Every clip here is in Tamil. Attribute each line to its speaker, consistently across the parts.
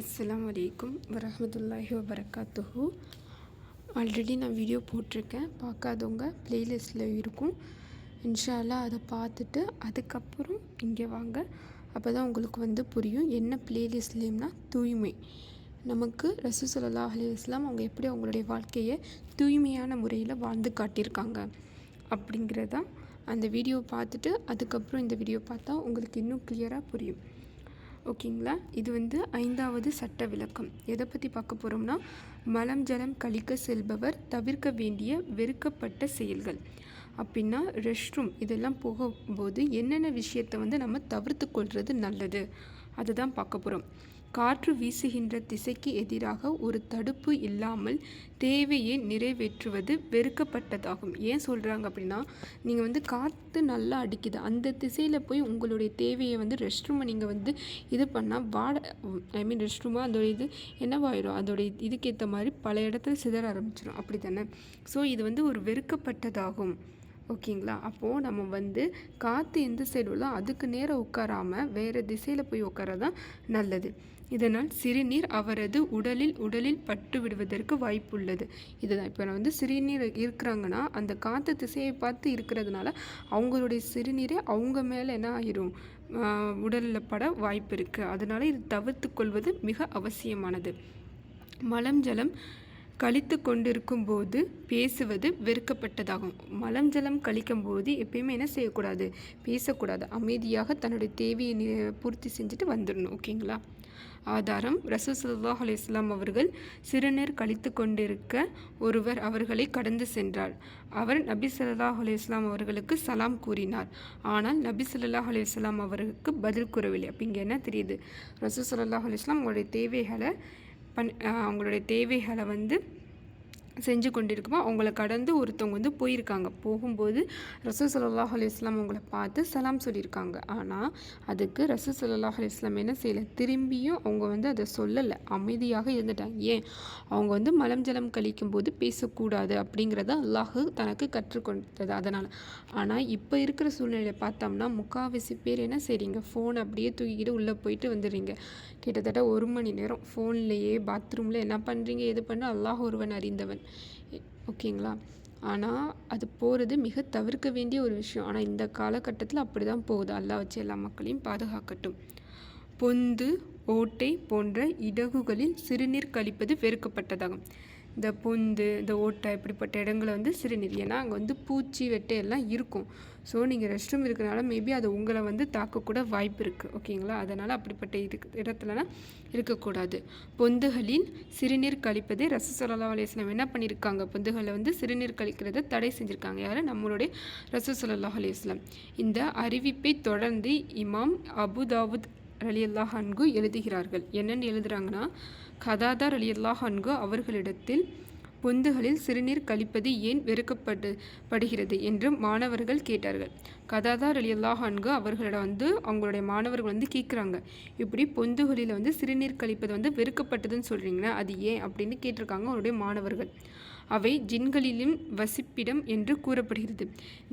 Speaker 1: அஸ்லாம் வலைக்கும் வரமத்துல்லாஹி வபரகாத்துஹு. ஆல்ரெடி நான் வீடியோ போட்டிருக்கேன். பார்க்காதவங்க ப்ளேலிஸ்ட்டில் இருக்கும். இன்ஷா அதை பார்த்துட்டு அதுக்கப்புறம் இங்கே வாங்க. அப்போ தான் உங்களுக்கு வந்து புரியும். என்ன ப்ளேலிஸ்ட்லேயும்னா தூய்மை. நமக்கு ரசூ ஸல்லல்லாஹு அலைஹி அவங்க எப்படி அவங்களுடைய வாழ்க்கையை தூய்மையான முறையில் வாழ்ந்து காட்டியிருக்காங்க அப்படிங்கிறதான் அந்த வீடியோ பார்த்துட்டு அதுக்கப்புறம் இந்த வீடியோ பார்த்தா உங்களுக்கு இன்னும் கிளியராக புரியும். ஓகேங்களா? இது வந்து ஐந்தாவது சட்ட விளக்கம் எதை பற்றி பார்க்க போகிறோம்னா மலம் ஜலம் கழிக்க செல்பவர் தவிர்க்க வேண்டிய வெறுக்கப்பட்ட செயல்கள். அப்படின்னா ரெஸ்ட் ரூம் இதெல்லாம் போகும்போது என்னென்ன விஷயத்தை வந்து நம்ம தவிர்த்து கொள்வது நல்லது? அதுதான் பார்க்க போகிறோம் காற்று வீசுகின்ற திசைக்கு எதிராக ஒரு தடுப்பு இல்லாமல் தேவையை நிறைவேற்றுவது வெறுக்கப்பட்டதாகும். ஏன் சொல்கிறாங்க அப்படின்னா நீங்கள் வந்து காற்று நல்லா அடிக்குது. அந்த திசையில் போய் உங்களுடைய தேவையை வந்து ரெஸ்ட் ரூமை நீங்கள் வந்து இது பண்ணால் வாட ஐ மீன் ரெஸ்ட் ரூமாக அதோட இது என்னவாயிடும் அதோடைய இதுக்கேற்ற மாதிரி பல இடத்துல சிதற ஆரம்பிச்சிடும் அப்படி தானே ஸோ இது வந்து ஒரு வெறுக்கப்பட்டதாகும். ஓகேங்களா? அப்போது நம்ம வந்து காற்று எந்த சைடு உள்ளோ அதுக்கு நேராக உட்காராமல் வேறு திசையில் போய் உட்காரதான் நல்லது. இதனால் சிறுநீர் அவரது உடலில் உடலில் பட்டு விடுவதற்கு வாய்ப்புள்ளது. இதுதான். இப்போ நான் வந்து சிறுநீர் இருக்கிறாங்கன்னா அந்த காற்று திசையை பார்த்து இருக்கிறதுனால அவங்களுடைய சிறுநீரே அவங்க மேலே என்ன ஆயிரும்? உடலில் பட வாய்ப்பு இருக்குது அதனால் இது தவிர்த்து கொள்வது மிக அவசியமானது. மலம் ஜலம் கழித்து கொண்டிருக்கும் போது பேசுவது வெறுக்கப்பட்டதாகும். மலம் ஜலம் கழிக்கும் போது எப்பயுமே என்ன செய்யக்கூடாது? பேசக்கூடாது. அமைதியாக தன்னுடைய தேவையை பூர்த்தி செஞ்சுட்டு வந்துடணும். ஓகேங்களா? ஆதாரம் ரசூ சல்லாஹ் இஸ்லாம் அவர்கள் சிறுநீர் கழித்து கொண்டிருக்க ஒருவர் அவர்களை கடந்து சென்றார். அவர் நபி ஸல்லல்லாஹு அலி இஸ்லாம் அவர்களுக்கு சலாம் கூறினார். ஆனால் நபி ஸல்லல்லாஹு அலி இஸ்லாம் அவருக்கு பதில் கூறவில்லை. அப்போ இங்கே என்ன தெரியுது? ரசூ சல்லாஹ் இஸ்லாம் அவங்களுடைய தேவைகளை பண் அவங்களுடைய தேவைகளை வந்து செஞ்சு கொண்டிருக்குமோ அவங்கள கடந்து ஒருத்தவங்க வந்து போயிருக்காங்க. போகும்போது ரசூ சல்லாஹ் இஸ்லாம் அவங்கள பார்த்து சலாம் சொல்லியிருக்காங்க. ஆனால் அதுக்கு ரசூ சல்லாஹ் இஸ்லாம் என்ன செய்யலை? திரும்பியும் அவங்க வந்து அதை சொல்லலை. அமைதியாக இருந்துட்டாங்க. ஏன்? அவங்க வந்து மலம் ஜலம் கழிக்கும் போது பேசக்கூடாது அப்படிங்கிறத அல்லாஹு தனக்கு கற்றுக்கொண்டது அதனால். ஆனால் இப்போ இருக்கிற சூழ்நிலையை பார்த்தோம்னா முக்காவாசி பேர் என்ன செய்றீங்க? ஃபோன் அப்படியே தூக்கிக்கிட்டு உள்ளே போயிட்டு வந்துடுறீங்க. கிட்டத்தட்ட ஒரு மணி நேரம் ஃபோன்லேயே பாத்ரூமில் என்ன பண்ணுறீங்க எது பண்ண அல்லாஹ் ஒருவன் அறிந்தவன். ஓகேங்களா? ஆனால் அது போகிறது மிக தவிர்க்க வேண்டிய ஒரு விஷயம். ஆனால் இந்த காலகட்டத்தில் அப்படி தான் போகுது. அல்லாஹ் வச்சு எல்லா மக்களையும் பாதுகாக்கட்டும். பொந்து ஓட்டை போன்ற இடகுகளில் சிறுநீர் கழிப்பது வெறுக்கப்பட்டதாகும். இந்த பொந்து இந்த ஓட்டை இப்படிப்பட்ட இடங்களை வந்து சிறுநீர். ஏன்னா அங்கே வந்து பூச்சி வெட்டை எல்லாம் இருக்கும். ஸோ நீங்கள் ரெஸ்ட் ரூம் இருக்கிறனால மேபி அது உங்களை வந்து தாக்கக்கூட வாய்ப்பு இருக்குது ஓகேங்களா அதனால் அப்படிப்பட்ட இது இடத்துலலாம் இருக்கக்கூடாது. பொந்துகளில் சிறுநீர் கழிப்பதை ரச சொல்லா என்ன பண்ணியிருக்காங்க பொந்துகளில் வந்து சிறுநீர் கழிக்கிறத தடை செஞ்சுருக்காங்க. யார்? நம்மளுடைய ரசூ சல்லாஹ் இந்த அறிவிப்பை தொடர்ந்து இமாம் அபுதாவுத் ரலியல்லாஹ் ஹன்கு எழுதுகிறார்கள். என்னென்னு எழுதுகிறாங்கன்னா கதாதார் ரலியல்லாஹ் ஹன்கு அவர்களிடத்தில் பொந்துகளில் சிறுநீர் கழிப்பது ஏன் வெறுக்கப்படு படுகிறது என்று மாணவர்கள் கேட்டார்கள். கதாதார் அலியல்லா அன்கு அவர்களிடம் வந்து அவங்களுடைய மாணவர்கள் வந்து கேட்குறாங்க. இப்படி பொந்துகளில் வந்து சிறுநீர் கழிப்பது வந்து வெறுக்கப்பட்டதுன்னு சொல்கிறீங்கன்னா அது ஏன் அப்படின்னு கேட்டிருக்காங்க அவருடைய மாணவர்கள். அவை ஜின்களிலும் வசிப்பிடம் என்று கூறப்படுகிறது.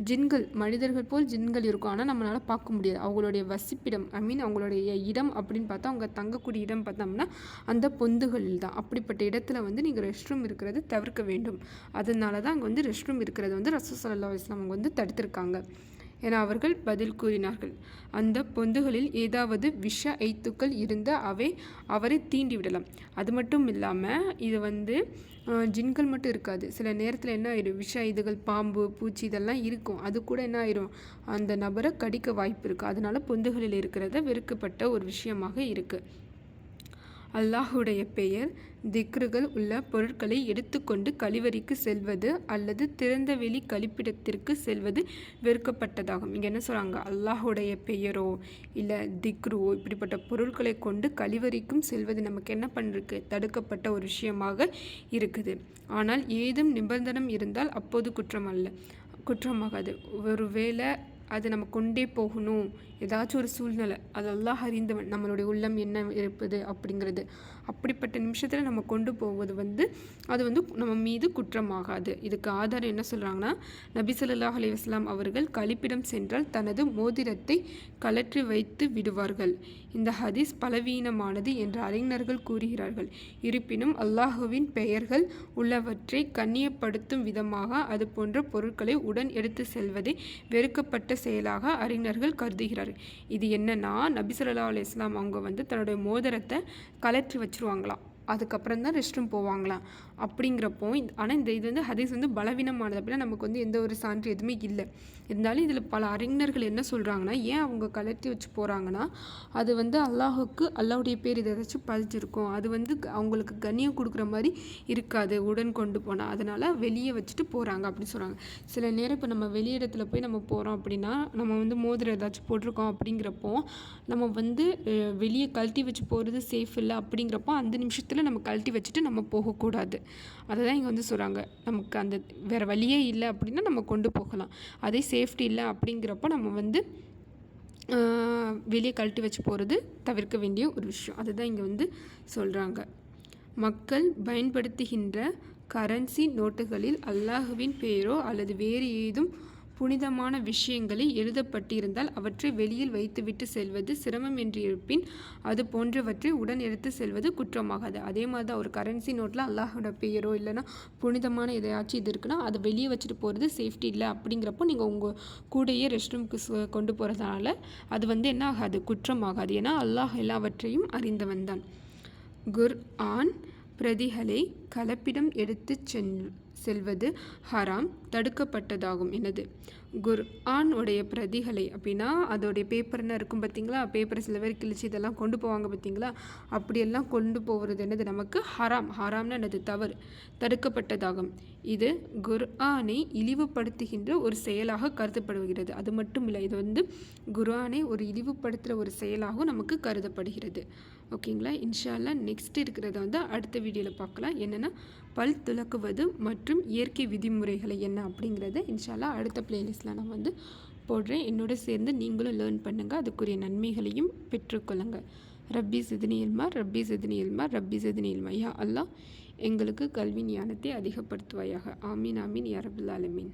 Speaker 1: ஜின்கள் மனிதர்கள் போல் ஜின்கள் இருக்கும். ஆனால் நம்மளால் பார்க்க முடியாது. அவங்களுடைய வசிப்பிடம் ஐ மீன் அவங்களுடைய இடம் அப்படின்னு பார்த்தா அவங்க தங்கக்கூடிய இடம் பார்த்தோம்னா அந்த பொந்துகளில் தான். அப்படிப்பட்ட இடத்துல வந்து நீங்கள் ரெஸ்ட் ரூம் இருக்கிறது தவிர்க்க வேண்டும். அதனால தான் அங்கே வந்து ரெஸ்ட் ரூம் இருக்கிறது வந்து ரசூ சல்லா இஸ்லாம் அவங்க வந்து தடுத்திருக்காங்க. என அவர்கள் பதில் கூறினார்கள். அந்த பொந்துகளில் ஏதாவது விஷ ஐத்துக்கள் இருந்த அவை அவரை தீண்டிவிடலாம் அது மட்டும் இல்லாமல் இது வந்து ஜின்கள் மட்டும் இருக்காது. சில நேரத்தில் என்ன ஆயிடும் விஷ இதுகள் பாம்பு பூச்சி இதெல்லாம் இருக்கும். அது கூட என்ன ஆயிடும் அந்த நபரை கடிக்க வாய்ப்பு இருக்குது அதனால் பொந்துகளில் இருக்கிறத வெறுக்கப்பட்ட ஒரு விஷயமாக இருக்குது அல்லாஹுடைய பெயர் திக்ருகள் உள்ள பொருட்களை எடுத்துக்கொண்டு கழிவறைக்கு செல்வது அல்லது திறந்தவெளி கழிப்பிடத்திற்கு செல்வது வெறுக்கப்பட்டதாகும். இங்கே என்ன சொல்கிறாங்க அல்லாஹுடைய பெயரோ இல்லை திக்ருவோ இப்படிப்பட்ட பொருட்களை கொண்டு கழிவறைக்கும் செல்வது நமக்கு என்ன பண்ணிருக்கு? தடுக்கப்பட்ட ஒரு விஷயமாக இருக்குது. ஆனால் ஏதும் நிபந்தனம் இருந்தால் அப்போது குற்றம் அல்ல குற்றமாகாது. ஒருவேளை அது நம்ம கொண்டே போகணும். ஏதாச்சும் ஒரு சூழ்நிலை. அது அல்லாஹ் அறிந்தவன். நம்மளுடைய உள்ளம் என்ன இருப்பது அப்படிங்கிறது. அப்படிப்பட்ட நிமிஷத்தில் நம்ம கொண்டு போவது வந்து அது வந்து நம்ம மீது குற்றமாகாது. இதுக்கு ஆதாரம் என்ன சொல்கிறாங்கன்னா நபிசல்லாஹ் அலிவாஸ்லாம் அவர்கள் கழிப்பிடம் சென்றால் தனது மோதிரத்தை கழற்றி வைத்து விடுவார்கள். இந்த ஹதீஸ் பலவீனமானது என்று அறிஞர்கள் கூறுகிறார்கள். இருப்பினும் அல்லாஹுவின் பெயர்கள் உள்ளவற்றை கண்ணியப்படுத்தும் விதமாக அது போன்ற பொருட்களை உடன் எடுத்து செல்வதை வெறுக்கப்பட்ட செயலாக அறிஞர்கள் கருதுகிறார்கள். இது என்னன்னா நபி ஸல்லல்லாஹு இஸ்லாம் வஸல்லம் அவங்க வந்து தன்னுடைய மோதிரத்தை கலற்றி வச்சுருவாங்களாம். அதுக்கப்புறம் தான் ரெஸ்ட் ரூம் போவாங்களாம். அப்படிங்கிறப்போ ஆனால் இந்த இது வந்து ஹதீஸ் வந்து பலவீனமானது. அப்படின்னா நமக்கு வந்து எந்த ஒரு சான்று எதுவுமே இல்லை. இருந்தாலும் இதில் பல அறிஞர்கள் என்ன சொல்கிறாங்கன்னா ஏன் அவங்க கலட்டி வச்சு போகிறாங்கன்னா அது வந்து அல்லாஹுக்கு அல்லாஹுடைய பேர் இதை ஏதாச்சும் பதிச்சிருக்கும் அது வந்து க- அவங்களுக்கு கண்ணியம் கொடுக்குற மாதிரி இருக்காது உடன் கொண்டு போனால் அதனால் வெளியே வச்சுட்டு போகிறாங்க அப்படின்னு சொல்கிறாங்க சில நேரம் இப்போ நம்ம வெளியிடத்துல போய் நம்ம போகிறோம் அப்படின்னா நம்ம வந்து மோதிரம் ஏதாச்சும் போட்டிருக்கோம் அப்படிங்கிறப்போ நம்ம வந்து வெளியே கழட்டி வச்சு போகிறது சேஃப் இல்லை அப்படிங்கிறப்போ அந்த நிமிஷத்தில் நம்ம கழட்டி வச்சுட்டு நம்ம போகக்கூடாது. அதை தான் இங்கே வந்து சொல்கிறாங்க நமக்கு அந்த வேறு வழியே இல்லை அப்படின்னா நம்ம கொண்டு போகலாம். அதே சேஃப்டி இல்லை அப்படிங்கிறப்போ நம்ம வந்து வெளியே கழட்டி வச்சு போகிறது தவிர்க்க வேண்டிய ஒரு விஷயம். அதுதான் இங்கே வந்து சொல்கிறாங்க மக்கள் பயன்படுத்துகின்ற கரன்சி நோட்டுகளில் அல்லாஹுவின் பெயரோ அல்லது வேறு ஏதும் புனிதமான விஷயங்களில் எழுதப்பட்டிருந்தால் அவற்றை வெளியில் வைத்துவிட்டு செல்வது சிரமம் என்று இருப்பின் அது போன்றவற்றை உடன் எடுத்து செல்வது குற்றமாகாது. அதே மாதிரி தான் ஒரு கரன்சி நோட்டில் அல்லாஹோட பெயரோ இல்லைன்னா புனிதமான எதையாச்சும் இது இருக்குன்னா அதை வெளியே வச்சுட்டு போகிறது சேஃப்டி இல்லை அப்படிங்கிறப்போ நீங்கள் உங்கள் கூடையே ரெஸ்ட் ரூம்க்கு கொண்டு போகிறதுனால அது வந்து என்ன ஆகாது? குற்றமாகாது. ஏன்னா அல்லாஹ் எல்லாவற்றையும் அறிந்தவன் தான். குர் ஆன் பிரதிகளை கலப்பிடம் எடுத்து சென் செல்வது ஹராம் தடுக்கப்பட்டதாகும் எனது. குர் ஆன் உடைய பிரதிகளை அப்படின்னா அதோடைய பேப்பர்னா இருக்கும் பார்த்தீங்களா பேப்பரை சில பேர் கிழிச்சு இதெல்லாம் கொண்டு போவாங்க பார்த்தீங்களா அப்படியெல்லாம் கொண்டு போகிறது என்னது? நமக்கு ஹராம். ஹராம்னு எனது தவறு. தடுக்கப்பட்டதாகும். இது குர் ஆனை இழிவுபடுத்துகின்ற ஒரு செயலாக கருதப்படுகிறது. அது மட்டும் இல்லை இது வந்து குர்ஆனை ஒரு இழிவுபடுத்துகிற ஒரு செயலாகவும் நமக்கு கருதப்படுகிறது. ஓகேங்களா? இன்ஷால்லா நெக்ஸ்ட் இருக்கிறத வந்து அடுத்த வீடியோவில் பார்க்கலாம். என்னென்னா பல் துலக்குவது மற்றும் இயற்கை விதிமுறைகளை என்ன அப்படிங்கிறத இன்ஷால்லா அடுத்த பிளேலிஸ்ட்டில் நான் வந்து போடுறேன். என்னோட சேர்ந்து நீங்களும் லேர்ன் பண்ணுங்கள் அதுக்குரிய நன்மைகளையும் பெற்றுக்கொள்ளுங்கள் ரப்பி சிதினி இல்மா ரப்பி சிதினி இல்மா ரப்பி சிதினி இல்மா. யா அல்லா எங்களுக்கு கல்வி ஞானத்தை அதிகப்படுத்துவாயாக. ஆமீன் ஆமீன் யா ரபுல் ஆலமீன்.